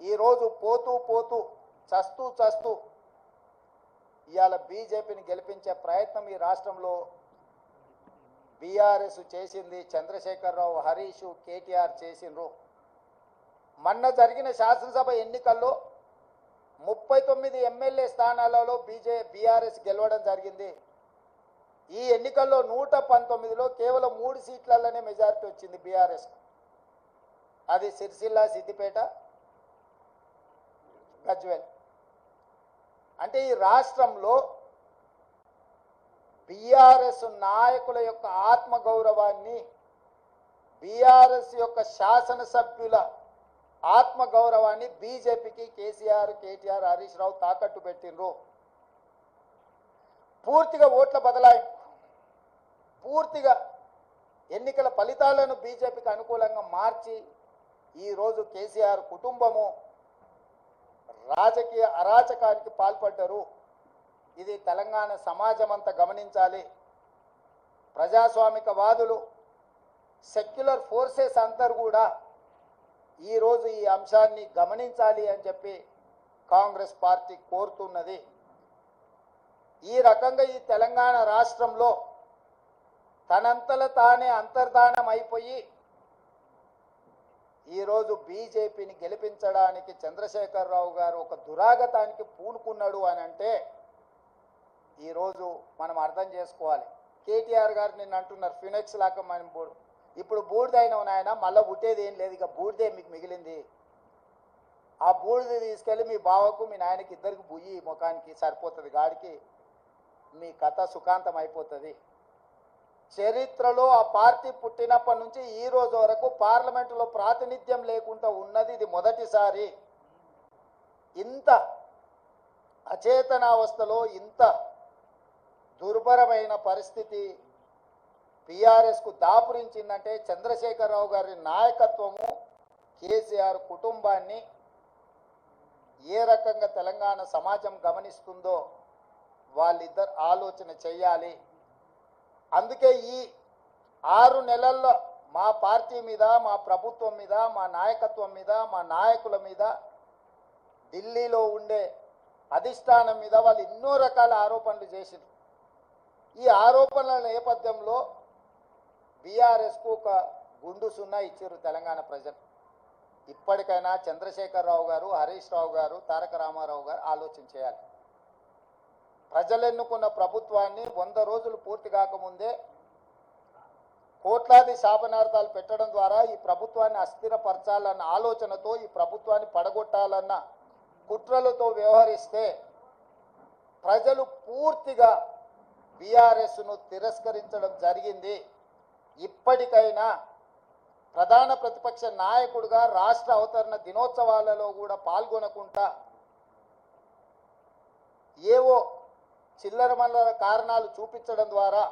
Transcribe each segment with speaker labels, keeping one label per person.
Speaker 1: ఈరోజు పోతూ పోతూ చస్తూ చస్తూ ఇవాళ బీజేపీని గెలిపించే ప్రయత్నం ఈ రాష్ట్రంలో బీఆర్ఎస్ చేసింది చంద్రశేఖరరావు హరీష్ కేటీఆర్ చేసిండ్రు. మొన్న జరిగిన శాసనసభ ఎన్నికల్లో ముప్పై తొమ్మిది ఎమ్మెల్యే స్థానాలలో బీజే బీఆర్ఎస్ గెలవడం జరిగింది. ఈ ఎన్నికల్లో నూట పంతొమ్మిదిలో కేవలం మూడు సీట్లలోనే మెజారిటీ వచ్చింది బీఆర్ఎస్ అది సిరిసిల్ల సిద్దిపేట గజ్వెల్ అంటే ఈ రాష్ట్రంలో బీఆర్ఎస్ నాయకుల యొక్క ఆత్మగౌరవాన్ని బీఆర్ఎస్ యొక్క శాసనసభ్యుల ఆత్మగౌరవాన్ని బీజేపీకి కేసీఆర్ కేటీఆర్ హరీష్ రావు తాకట్టు పెట్టిండ్రు పూర్తిగా ఓట్ల బదలాయింపు. పూర్తిగా ఎన్నికల ఫలితాలను బీజేపీకి అనుకూలంగా మార్చి ఈరోజు కేసీఆర్ కుటుంబము రాజకీయ అరాచకానికి పాల్పడ్డారు. ఇది తెలంగాణ సమాజం అంతా గమనించాలి. ప్రజాస్వామికవాదులు సెక్యులర్ ఫోర్సెస్ అందరు కూడా ఈరోజు ఈ అంశాన్ని గమనించాలి అని చెప్పి కాంగ్రెస్ పార్టీ కోరుతున్నది. ఈ రకంగా ఈ తెలంగాణ రాష్ట్రంలో తనంతల తానే అంతర్ధానం అయిపోయి ఈరోజు బీజేపీని గెలిపించడానికి చంద్రశేఖరరావు గారు ఒక దురాగతానికి పూనుకున్నాడు అని అంటే ఈరోజు మనం అర్థం చేసుకోవాలి. కేటీఆర్ గారు నిన్న అంటున్నారు ఫినెక్స్ లాగా మనం బూడు ఇప్పుడు బూడిదైన నాయన మళ్ళీ పుట్టేది ఏం లేదు ఇక బూడిదే మీకు మిగిలింది. ఆ బూడిద తీసుకెళ్ళి మీ బావకు మీ నాయనకి ఇద్దరికి బుయ్యి ముఖానికి సరిపోతుంది గాడికి మీ కథ సుఖాంతం అయిపోతుంది. చరిత్రలో ఆ పార్టీ పుట్టినప్పటి నుంచి ఈ రోజు వరకు పార్లమెంటులో ప్రాతినిధ్యం లేకుండా ఉన్నది ఇది మొదటిసారి. ఇంత అచేతనావస్థలో ఇంత దుర్భరమైన పరిస్థితి కు దాపురించిందంటే చంద్రశేఖరరావు గారి నాయకత్వము కేసీఆర్ కుటుంబాన్ని ఏ రకంగా తెలంగాణ సమాజం గమనిస్తుందో వాళ్ళిద్దరు ఆలోచన చెయ్యాలి అందుకే ఈ ఆరు నెలల్లో మా పార్టీ మీద మా ప్రభుత్వం మీద మా నాయకత్వం మీద మా నాయకుల మీద ఢిల్లీలో ఉండే అధిష్టానం మీద వాళ్ళు ఎన్నో రకాల ఆరోపణలు చేసిండ్రు. ఈ ఆరోపణల నేపథ్యంలో బీఆర్ఎస్కు ఒక గుండు సున్నా ఇచ్చారు తెలంగాణ ప్రజలు. ఇప్పటికైనా చంద్రశేఖరరావు గారు హరీష్ రావు గారు తారక రామారావు గారు ఆలోచన చేయాలి. ప్రజలెన్నుకున్న ప్రభుత్వాన్ని వంద రోజులు పూర్తి కాకముందే కోట్లాది శాపనార్థాలు పెట్టడం ద్వారా ఈ ప్రభుత్వాన్ని అస్థిరపరచాలన్న ఆలోచనతో ఈ ప్రభుత్వాన్ని పడగొట్టాలన్న కుట్రలతో వ్యవహరిస్తే ప్రజలు పూర్తిగా బీఆర్ఎస్ను తిరస్కరించడం జరిగింది. ఇప్పటికైనా ప్రధాన ప్రతిపక్ష నాయకుడిగా రాష్ట్ర అవతరణ దినోత్సవాలలో కూడా పాల్గొనకుండా ఏవో చిల్లర మల్లర కారణాలు చూపించడం ద్వారా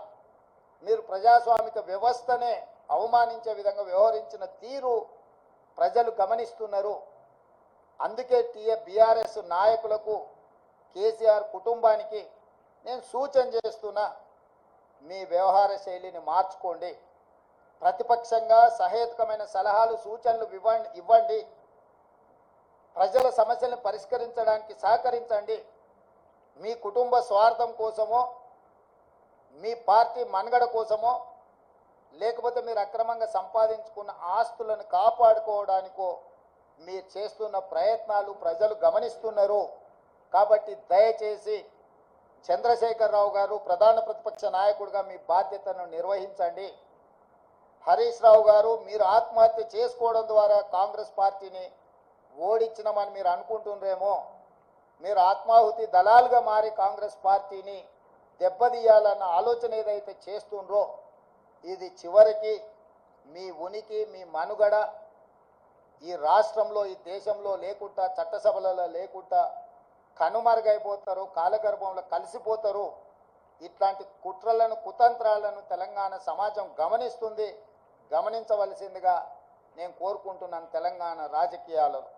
Speaker 1: మీరు ప్రజాస్వామిక వ్యవస్థనే అవమానించే విధంగా వ్యవహరించిన తీరు ప్రజలు గమనిస్తున్నారు. అందుకే టీఏ బీఆర్ఎస్ నాయకులకు కేసీఆర్ కుటుంబానికి నేను సూచన చేస్తున్నా మీ వ్యవహార శైలిని మార్చుకోండి. ప్రతిపక్షంగా సహేతుకమైన సలహాలు సూచనలు ఇవ్వండి. ఇవ్వండి ప్రజల సమస్యలను పరిష్కరించడానికి సహకరించండి. మీ కుటుంబ స్వార్థం కోసమో మీ పార్టీ మనుగడ కోసమో లేకపోతే మీరు అక్రమంగా సంపాదించుకున్న ఆస్తులను కాపాడుకోవడానికో మీరు చేస్తున్న ప్రయత్నాలు ప్రజలు గమనిస్తున్నారు. కాబట్టి దయచేసి చంద్రశేఖరరావు గారు ప్రధాన ప్రతిపక్ష నాయకుడిగా మీ బాధ్యతను నిర్వహించండి. హరీష్ రావు గారు మీరు ఆత్మహత్య చేసుకోవడం ద్వారా కాంగ్రెస్ పార్టీని ఓడించినామని మీరు అనుకుంటున్నారేమో మీరు ఆత్మాహుతి దళాలుగా మారి కాంగ్రెస్ పార్టీని దెబ్బతీయాలన్న ఆలోచన ఏదైతే చేస్తుండ్రో ఇది చివరికి మీ ఉనికి మీ మనుగడ ఈ రాష్ట్రంలో ఈ దేశంలో లేకుండా చట్టసభలలో లేకుండా కనుమరుగైపోతారు కాలగర్భంలో కలిసిపోతారు. ఇట్లాంటి కుట్రలను కుతంత్రాలను తెలంగాణ సమాజం గమనిస్తుంది. గమనించవలసిందిగా నేను కోరుకుంటున్నాను తెలంగాణ రాజకీయాలను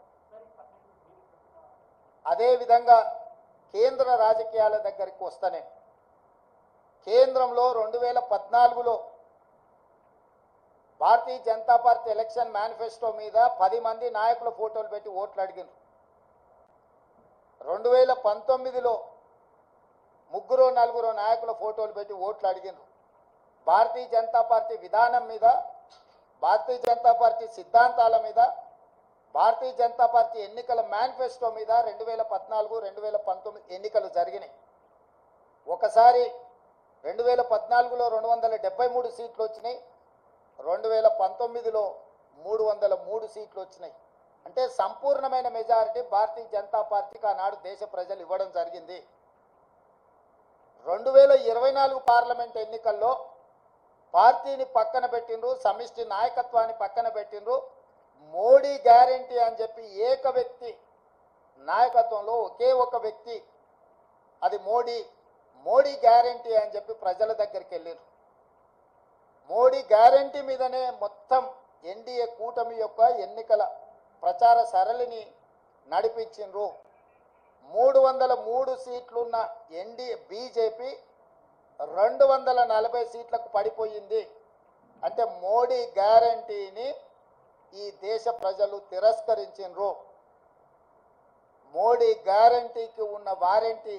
Speaker 1: అదేవిధంగా కేంద్ర రాజకీయాల దగ్గరికి వస్తేనే కేంద్రంలో రెండు వేల పద్నాలుగులో Bharatiya Janata party election manifesto మీద పది మంది నాయకుల ఫోటోలు పెట్టి ఓట్లు అడిగారు రెండు వేల పంతొమ్మిదిలో ముగ్గురు నలుగురు నాయకుల ఫోటోలు పెట్టి ఓట్లు అడిగినారు. భారతీయ జనతా పార్టీ విధానం మీద భారతీయ జనతా పార్టీ సిద్ధాంతాల మీద భారతీయ జనతా పార్టీ ఎన్నికల మేనిఫెస్టో మీద రెండు వేల పద్నాలుగు రెండు వేల పంతొమ్మిది ఎన్నికలు జరిగినాయి. ఒకసారి రెండు వేల పద్నాలుగులో రెండు వందల డెబ్బై మూడు సీట్లు వచ్చినాయి. రెండు వేల పంతొమ్మిదిలో మూడు వందల మూడు సీట్లు వచ్చినాయి. అంటే సంపూర్ణమైన మెజారిటీ భారతీయ జనతా పార్టీకి ఆనాడు దేశ ప్రజలు ఇవ్వడం జరిగింది. రెండు వేల ఇరవై నాలుగు పార్లమెంట్ ఎన్నికల్లో పార్టీని పక్కన పెట్టిండ్రు సమిష్టి నాయకత్వాన్ని పక్కన పెట్టిండ్రు. మోడీ గ్యారంటీ అని చెప్పి ఏక వ్యక్తి నాయకత్వంలో ఒకే ఒక వ్యక్తి అది మోడీ. మోడీ గ్యారంటీ అని చెప్పి ప్రజల దగ్గరికి వెళ్ళారు. మోడీ గ్యారంటీ మీదనే మొత్తం ఎన్డీఏ కూటమి యొక్క ఎన్నికల ప్రచార సరళిని నడిపించిండ్రు మూడు వందల మూడు సీట్లున్న ఎన్డీఏ బీజేపీ రెండు వందల నలభై సీట్లకు పడిపోయింది. అంటే మోడీ గ్యారంటీని ఈ దేశ ప్రజలు తిరస్కరించిండ్రు మోడీ గ్యారంటీకి ఉన్న వారంటీ